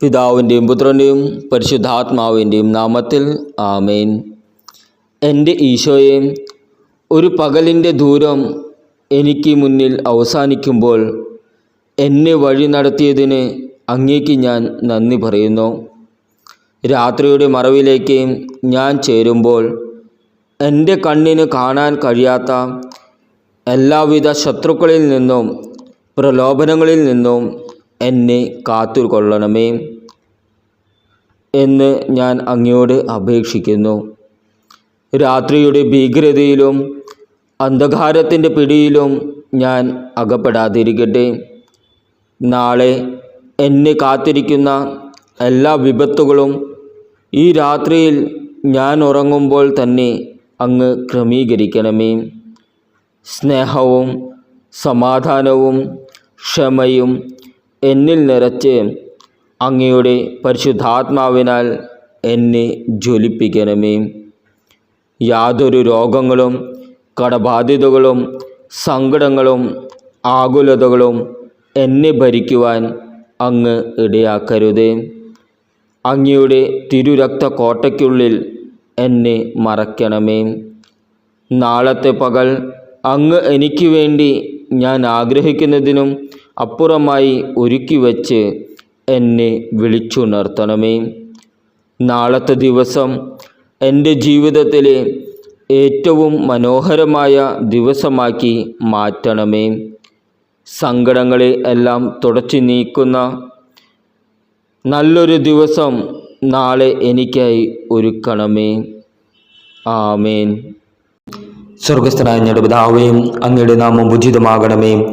പിതാവിന്റെയും പുത്രന്റെയും പരിശുദ്ധാത്മാവിന്റെയും നാമത്തിൽ ആമേൻ. എന്റെ ഈശോയെ ഒരു പകലിന്റെ ദൂരം എനിക്ക് മുന്നിൽ അവസാനിക്കുമ്പോൾ എന്നെ വഴി നടത്തിയതിന് അങ്ങേക്ക് ഞാൻ നന്ദി പറയുന്നു. രാത്രിയുടെ മറവിലേക്ക് ഞാൻ ചേരുമ്പോൾ എന്റെ കണ്ണിന് കാണാൻ കഴിയാത്ത എല്ലാവിധ ശത്രുക്കളിൽ നിന്നും പ്രലോഭനങ്ങളിൽ നിന്നും എന്നെ കാത്തുകൊള്ളണമേ എന്ന് ഞാൻ അങ്ങയോട് അപേക്ഷിക്കുന്നു. രാത്രിയുടെ ഭീകരതയിലും അന്ധകാരത്തിന്റെ പിടിയിലും ഞാൻ അകപ്പെടാതിരിക്കട്ടെ. നാളെ എന്നെ കാത്തിരിക്കുന്ന എല്ലാ വിപത്തുകളും ഈ രാത്രിയിൽ ഞാൻ ഉറങ്ങുമ്പോൾ തന്നെ അങ്ങ് ക്രമീകരിക്കണമേ. സ്നേഹവും സമാധാനവും ക്ഷമയും എന്നിൽ നിറച്ച് അങ്ങയുടെ പരിശുദ്ധാത്മാവിനാൽ എന്നെ ജ്വലിപ്പിക്കണമേ. യാതൊരു രോഗങ്ങളും കടബാധ്യതകളും സങ്കടങ്ങളും ആകുലതകളും എന്നെ ഭരിക്കുവാൻ അങ്ങ് ഇടയാക്കരുത്. അങ്ങയുടെ തിരുരക്ത കോട്ടയ്ക്കുള്ളിൽ എന്നെ മറയ്ക്കണമേ. നാളത്തെ പകൽ അങ്ങ് എനിക്ക് വേണ്ടി ഞാൻ ആഗ്രഹിക്കുന്നതിനും അപ്പുറമായി ഒരുക്കി വച്ച് എന്നെ വിളിച്ചുണർത്തണമേ. നാളത്തെ ദിവസം എന്റെ ജീവിതത്തിലെ ഏറ്റവും മനോഹരമായ ദിവസമാക്കി മാറ്റണമേ. സങ്കടങ്ങളെ എല്ലാം തുടച്ചു നീക്കുന്ന നല്ലൊരു ദിവസം നാളെ എനിക്കായി ഒരുക്കണമേ. ആമേൻ. സ്വർഗസ്ഥനായ ഞങ്ങളുടെ പിതാവേയും അങ്ങയുടെ നാമം ഉചിതമാകണമേ.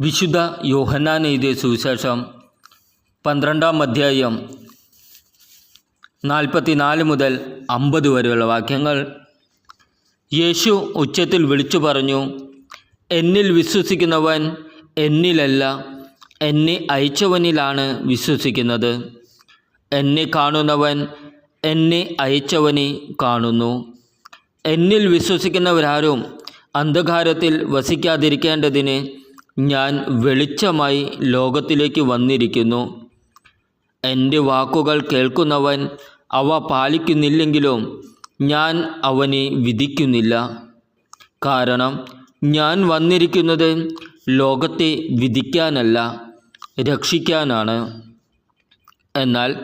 വിശുദ്ധ യോഹന്നാൻ എഴുതിയ സുവിശേഷം പന്ത്രണ്ടാം അധ്യായം നാൽപ്പത്തിനാല് മുതൽ അമ്പത് വരെയുള്ള വാക്യങ്ങൾ. യേശു ഉച്ചത്തിൽ വിളിച്ചു പറഞ്ഞു എന്നിൽ വിശ്വസിക്കുന്നവൻ എന്നിലല്ല എന്നെ അയച്ചവനിലാണ് വിശ്വസിക്കുന്നത്. എന്നെ കാണുന്നവൻ എന്നെ അയച്ചവനെ കാണുന്നു. എന്നിൽ വിശ്വസിക്കുന്നവരാരും അന്ധകാരത്തിൽ വസിക്കാതിരിക്കേണ്ടതിന് ഞാൻ വെളിച്ചമായി ലോകത്തിലേക്ക് വന്നിരിക്കുന്നു. എന്റെ വാക്കുകൾ കേൾക്കുന്നവൻ അവ പാലിക്കുന്നില്ലെങ്കിലും ഞാൻ അവനെ വിധിക്കുന്നില്ല. കാരണം ഞാൻ വന്നിരിക്കുന്നത് ലോകത്തെ വിധിക്കാനല്ല രക്ഷിക്കാനാണ്. എന്നാൽ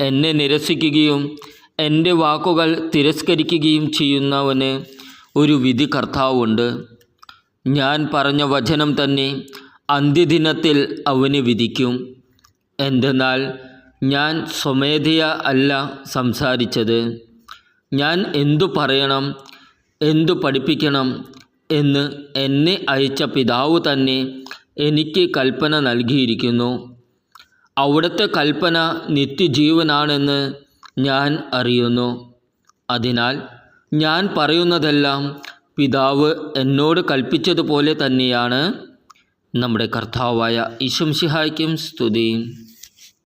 എന്നെ നിരസിക്കുകയും എന്റെ വാക്കുകൾ തിരസ്കരിക്കുകയും ചെയ്യുന്നവന് ഒരു വിധി കർത്താവുണ്ട് ഞാൻ പറഞ്ഞ വചനം തന്നെ അന്ത്യദിനത്തിൽ അവന് വിധിക്കും. എന്തെന്നാൽ ഞാൻ സ്വമേധയ അല്ല സംസാരിച്ചത്. ഞാൻ എന്തു പറയണം എന്തു പഠിപ്പിക്കണം എന്ന് എന്നെ അയച്ച പിതാവ് തന്നെ എനിക്ക് കൽപ്പന നൽകിയിരിക്കുന്നു. അവിടുത്തെ കൽപ്പന നിത്യജീവനാണെന്ന് ഞാൻ അറിയുന്നു. അതിനാൽ ഞാൻ പറയുന്നതെല്ലാം പിതാവ് എന്നോട് കൽപ്പിച്ചതുപോലെ തന്നെയാണ് നമ്മുടെ കർത്താവായ ഈശംഷിഹായ്ക്കും സ്തുതി